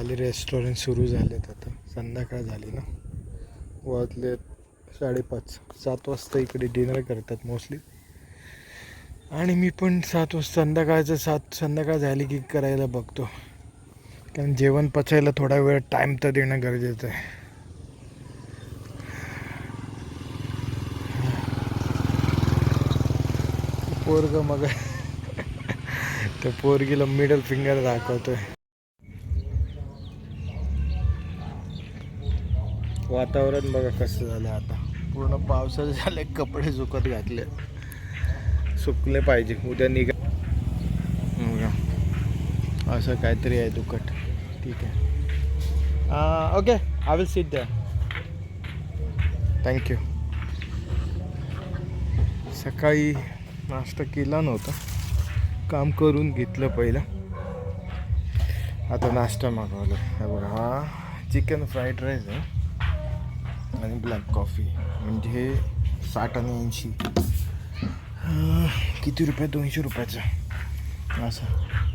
खाली रेस्टॉरंट सुरू झालेत आता. संध्याकाळ झाली ना. वाजले साडेपाच. सात वाजता इकडे डिनर करतात मोस्टली आणि मी पण सात वाजता संध्याकाळचं सात संध्याकाळ झाली की करायला बघतो. कारण जेवण पचायला थोडा वेळ टाईम तर देणं गरजेचं आहे. पोरग मग त्या पोरगीला मिडल फिंगर दाखवतोय. वातावरण बघा कसं झालं आता. पूर्ण पावसाचं झाले कपडे सुकत घातले. सुकले पाहिजे. उद्या निघा. असं काहीतरी आहे दुकट ठीक आहे. ओके आय विल सीट द्या थँक्यू सकाळी नाश्ता केला नव्हता. काम करून घेतलं पहिलं. आता नाश्ता मागवलं. हा बघा हा चिकन फ्राईड राईस आहे. आणि ब्लॅक कॉफी म्हणजे साठ आणि ऐंशी. किती रुपये? दोनशे रुपयाचं. असं.